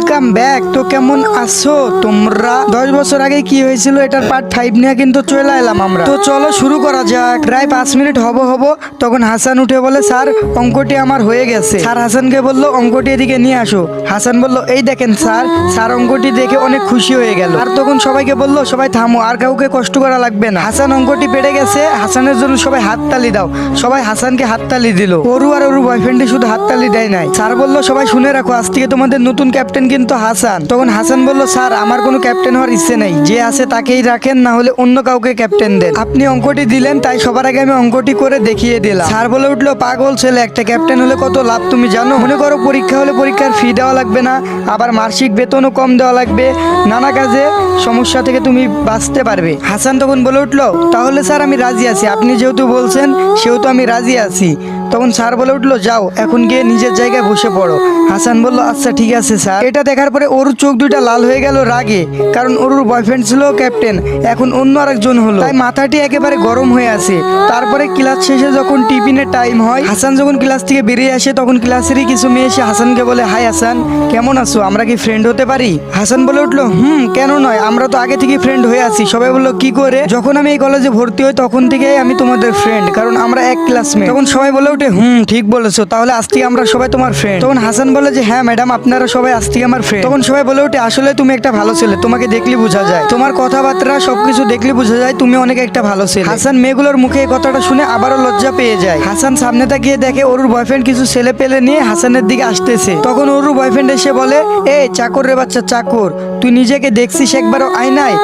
Welcome back তো কেমন আছো তোমরা? দশ বছর আগে কি হয়েছিল এটার পার্ট ফাইভ নিয়ে কিন্তু চলে এলাম আমরা। তো চলো শুরু করা যাক। প্রায় পাঁচ মিনিট হব হব, তখন হাসান উঠে বলে, স্যার, অঙ্কটি আমার হয়ে গেছে। স্যার হাসানকে বলল, অঙ্কটি এদিকে নিয়ে আসো। হাসান বলল, এই দেখেন স্যার স্যার অঙ্কটি দেখে অনেক খুশি হয়ে গেল। আর তখন সবাইকে বলল, সবাই থামো, আর কাউকে কষ্ট করা লাগবে না। হাসান অঙ্কটি পেরে গেছে। হাসানের জন্য সবাই হাততালি দাও। সবাই হাসানকে হাততালি দিল। ওরু আর ওরু বয়ফ্রেন্ডে শুধু হাততালি দেয় নাই। স্যার বলল, সবাই শুনে রাখো, আজ থেকে তোমাদের নতুন ক্যাপ্টেন কিন্তু হাসান। তখন হাসান বলল, স্যার, আমার কোনো ক্যাপ্টেন হওয়ার ইচ্ছে নেই। যে আছে তাকেই রাখেন, না হলে অন্য কাউকে ক্যাপ্টেন দেন। আপনি অঙ্কটি দিলেন, তাই সবার আগে আমি অঙ্কটি করে দেখিয়ে দিলাম। স্যার বলে উঠল, পাগল ছেলে, একটা ক্যাপ্টেন হলে কত লাভ তুমি জানো? মনে করো পরীক্ষা হলে পরীক্ষার ফি দেওয়া লাগবে না, আবার মাসিক বেতনও কম দেওয়া লাগবে। নানা কাজে সমস্যা থেকে তুমি বাঁচতে পারবে। হাসান তখন বলে উঠল, তাহলে স্যার আমি রাজি আছি। আপনি যেহেতু বলছেন, সেহেতু আমি রাজি আছি। তখন স্যার বলে উঠল, যাও, এখন গিয়ে নিজের জায়গায় বসে পড়ো। হাসান বলল আচ্ছা ঠিক আছে, স্যার। এটা দেখার পরে ওর চোখ দুইটা লাল হয়ে গেল রাগে, কারণ ওর বয়ফ্রেন্ড ছিল ক্যাপ্টেন এখন অন্য আরেকজন হলো। তাই মাথাটি একেবারে গরম হয়ে আছে। তারপরে ক্লাস শেষে যখন টিফিনের টাইম হয়, হাসান যখন ক্লাস থেকে বেরিয়ে আসে, তখন ক্লাসেরই কিছু মেয়ে এসে হাসানকে বলে, হাই হাসান, কেমন আছো? আমরা কি ফ্রেন্ড হতে পারি? হাসান বলে উঠল, হুম, কেন নয় আমরা তো আগে থেকে ফ্রেন্ড হয়ে আছি। সবাই বলল, কি করে? যখন আমি এই কলেজে ভর্তি হই, তখন থেকেই আমি তোমাদের ফ্রেন্ড কারণ আমরা এক ক্লাসমেট তখন সবাই বলে ওঠে, হুম, ঠিক বলেছ, তাহলে আজ থেকে আমরা সবাই তোমার ফ্রেন্ড তখন হাসান বলে যে হ্যাঁ ম্যাডাম আপনারা সবাই আজ থেকে আমার ফ্রেন্ড তখন সবাই বলে ওঠে, আসলে তুমি একটা ভালো ছেলে, তোমাকে দেখলে বোঝা যায়। তোমার কথাবার্তা, সবকিছু দেখলে বোঝা যায়, তুমি অনেক একটা ভালো ছেলে। হাসান মেয়েগুলোর মুখে এই কথাটা শুনে আবারও লজ্জা পেয়ে যায়। হাসান সামনে তাকিয়ে দেখে ওর বয়ফ্রেন্ড কিছু ছেলে পেলে নিয়ে হাসানের দিকে আসতেছে। তখন ওর বয়ফ্রেন্ড এসে বলে এ চাকর রে বাচ্চা, চাকর, তুই নিজেকে দেখছিস একবারও আয়নায়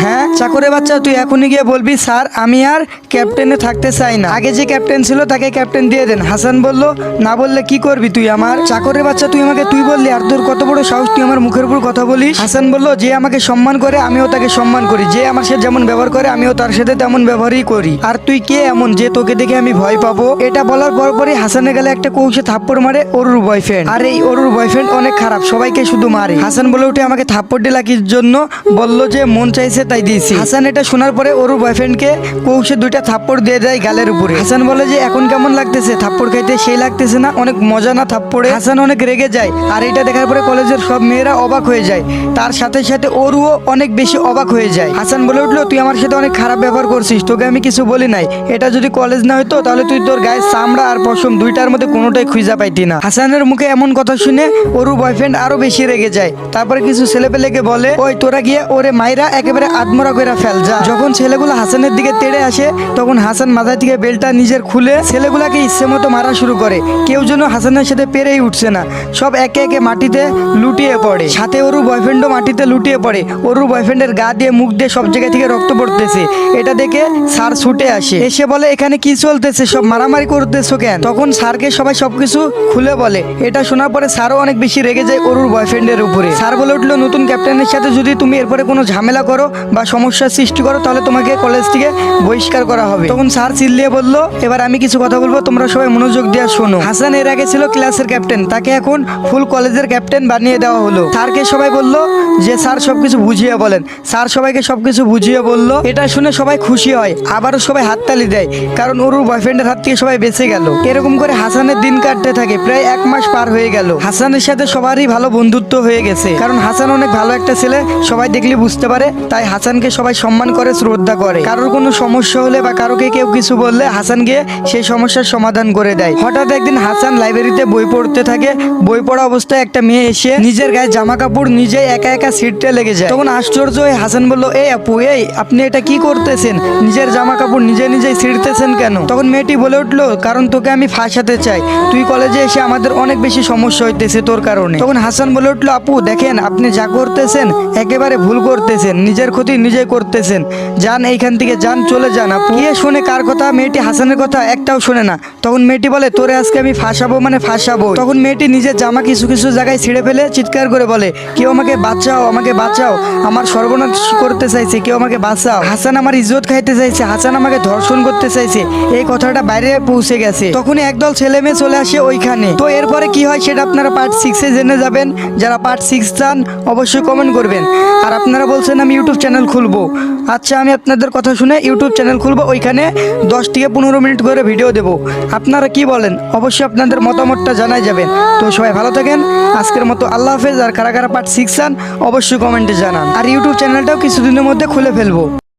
হ্যাঁ চাকরে বাচ্চা, তুই এখনই গিয়ে বলবি, স্যার, আমি আর ক্যাপ্টেনে থাকতে চাই না। আগে যে ক্যাপ্টেন ছিল, তাকে ক্যাপ্টেন দিয়ে দেন। হাসান বলল, না বললে কি করবি তুই আমার? চাকরের বাচ্চা, তুই আমাকে, তুই বললি, আর তোর কত বড় সাহস, তুই আমার মুখের উপর কথা বলিস? হাসান বলল, যে আমাকে সম্মান করে, আমিও তাকে সম্মান করি। যে আমার সাথে যেমন ব্যবহার করে, আমিও তার সাথে তেমন ব্যবহারই করি। আর তুই কে এমন যে তোকে দেখে আমি ভয় পাবো? এটা বলার পর পরই হাসানে গেলে একটা কৌশে থাপ্পড় মারে অরুর বয়ফ্রেন্ড আর এই অরুর বয়ফ্রেন্ড অনেক খারাপ, সবাইকে শুধু মারে। হাসান বলে, উঠে আমাকে থাপ্পড় দিলা জন্য বলল যে, মন চাইছে তাই দিয়েছি। হাসান এটা শোনার পরে অরুর বয়ফ্রেন্ডকে কৌশে দুইটা থাপ্পড় দিয়ে দেয় গালের উপরে। হাসান বলে যে, এখন কেমন লাগতেছে? থাপ্পড় খাইতে সেই লাগতেছে না, অনেক মজা না থাপ্পড়ে? হাসান অনেক রেগে যায়, আর এটা দেখার পরে কলেজের সব মেয়েরা অবাক হয়ে যায়। তার সাথে সাথে ওরও অনেক বেশি অবাক হয়ে যায়। হাসান বলে উঠল, তুই আমার সাথে অনেক খারাপ ব্যবহার করছিস, তোকে আমি কিছু বলি নাই। এটা যদি কলেজ না হতো তাহলে তুই তোর গায়ে চামড়া আর পশম দুইটার মধ্যে কোনোটাই খুঁজা পাইতি না। হাসানের মুখে এমন কথা শুনে ওরু বয়ফ্রেন্ড আরও বেশি রেগে যায়। তারপরে কিছু ছেলেপেলেকে বলে, ওই, তোরা গিয়ে ওরে মাইরা একেবারে আত্মরা করে ফেল, যা। যখন ছেলেগুলো হাসানের দিকে তেড়ে আসে, তখন হাসান মাথা থেকে বেলটা নিজের খুলে ছেলেগুলাকে ইচ্ছে মতো মারা শুরু করে। কেউ যেন হাসানের সাথে পেরেই উঠছে না। সব একে একে মাটিতে লুটিয়ে পড়ে। সাথে ওরু বয়ফ্রেন্ডও মাটিতে লুটিয়ে পড়ে। ওরু বয়ফ্রেন্ডের গা দিয়ে মুখ দিয়ে সব জায়গা থেকে রক্ত পড়তেছে। এটা দেখে স্যার ছুটে আসে। এসে বলে, এখানে কি চলতেছে? সব মারামারি করতেছো কেন? তখন স্যারকে সবাই সবকিছু খুলে বলে। এটা শোনার পরে স্যারও অনেক বেশি রেগে যায় ওরুর বয়ফ্রেন্ডের উপরে। স্যার বলে উঠল, নতুন ক্যাপ্টেনের সাথে যদি তুমি এরপরে কোনো ঝামেলা করো বা সমস্যার সৃষ্টি করো, তাহলে তোমাকে কলেজ থেকে বহিষ্কার করা হবে। তখন স্যার চিল্লিয়ে বলল, এবার আমি কিছু কথা বলব, তোমরা সবাই মনোযোগ দিয়ে শোনো। হাসান এর আগে ছিল ক্লাসের ক্যাপ্টেন তাকে এখন ফুল কলেজের ক্যাপ্টেন বানিয়ে দেওয়া হলো। স্যারকে সবাই বলল যে, স্যার সবকিছু বুঝিয়ে বলেন। স্যার সবাইকে সবকিছু বুঝিয়ে বলল, এটা শুনে সবাই খুশি হয়, আবারও সবাই হাততালি দেয়, কারণ ওরুর বয়ফ্রেন্ডের হাত থেকে সবাই বেঁচে গেল। এরকম করে হাসানের দিন কাটতে থাকে, প্রায় এক মাস পার হয়ে গেল। হাসানের সাথে সবারই ভালো বন্ধুত্ব হয়ে গেছে, কারণ হাসান অনেক ভালো একটা ছেলে, সবাই দেখলে বুঝতে পারে, তাই হাসানকে সবাই সম্মান করে, শ্রদ্ধা করে। কারোর কোনো সমস্যা হলে বা কারোকে কেউ কিছু বললে হাসান গিয়ে সেই সমস্যার সমাধান করে দেয়। হঠাৎ একদিন হাসান লাইব্রেরিতে বই পড়তে থাকে। বই পড়া অবস্থায় একটা মেয়ে এসে নিজের গায়ে জামা কাপড় নিজে একা একা সিটতে লেগে যায়। তখন আশ্চর্য হয়ে হাসান বলল এই আপু, এই, আপনি এটা কি করতেছেন? নিজের জামা কাপড় নিজে নিজেই ছিঁড়তেছেন কেন? তখন মেয়েটি বলে উঠল, কারণ তোকে আমি ফাঁসাতে চাই। তুই কলেজে এসে আমাদের অনেক বেশি সমস্যা হইতেছে তোর কারণে। তখন হাসান বলে উঠল, আপু, দেখেন, আপনি যা করতেছেন, একেবারে ভুল করতেছেন নিজের ক্ষতি নিজে করতেছেন। যান এইখান থেকে যান চলে যান। গিয়ে শুনে কার কথা? মেয়েটি হাসানের কথা একটাও শুনে না। তখন মেয়েটি বলে তোরে আজকে আমি ফাঁসাবো মানে ফাঁসাবো। তখন মেয়েটি নিজের জামা কিছু কিছু জায়গায় ছিঁড়ে ফেলে চিৎকার করে বলে কেউ আমাকে বাঁচাও আমাকে বাঁচাও। আমার সর্বনাশ করতে চাইছে কেউ আমাকে বাঁচাও। হাসান আমার ইজ্জত খাইতে চাইছে হাসান আমাকে ধর্ষণ করতে চাইছে। এই কথাটা বাইরে পৌঁছে গেছে। তখনই একদল ছেলে মেয়ে চলে আসে ওইখানে। তো এরপরে কি হয় সেটা আপনারা পার্ট সিক্সে জেনে যাবেন। যারা পার্ট সিক্স চান অবশ্যই কমেন্ট করবেন। আর আপনারা বলছেন আমি ইউটিউব চ্যানেল খুলবো। আচ্ছা আমি আপনাদের কথা শুনে ইউটিউব চ্যানেল খুলবো, ওইখানে দশ থেকে পনেরো মিনিট করে ভিডিও দেব। আপনারা কি বলেন? অবশ্যই আপনাদের মতামতটা জানাই যাবেন। তো সবাই ভালো থাকেন। আজকের মতো আল্লাহ হাফেজ। আর কারা কারা পার্ট চান, অবশ্যই কমেন্টে জানান। আর ইউটিউব চ্যানেলটাও কিছুদিনের মধ্যে খুলে ফেলব।